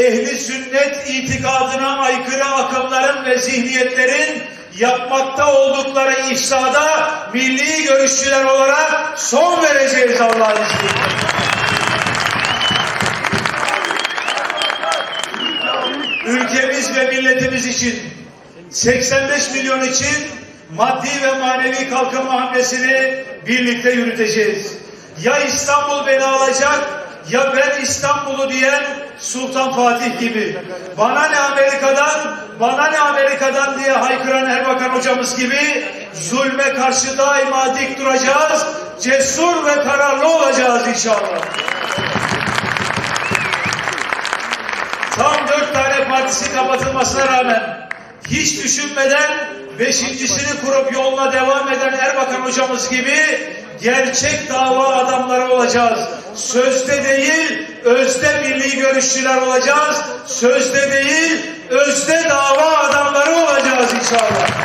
ehli sünnet itikadına aykırı akımların ve zihniyetlerin yapmakta oldukları ifsada milli görüşçüler olarak son vereceğiz Allah'ın izniyle. ülkemiz ve milletimiz için 85 milyon için maddi ve manevi kalkınma hamlesini birlikte yürüteceğiz. Ya İstanbul beni alacak ya ben İstanbul'u diyen Sultan Fatih gibi. Bana ne Amerika'dan, bana ne Amerika'dan diye haykıran Erbakan hocamız gibi zulme karşı daima dik duracağız. Cesur ve kararlı olacağız inşallah. Tam dört tane partisi kapatılmasına rağmen hiç düşünmeden beşincisini kurup yoluna devam eden Erbakan hocamız gibi gerçek dava adamları olacağız. Sözde değil, özde milli görüşçüler olacağız. Sözde değil, özde dava adamları olacağız inşallah.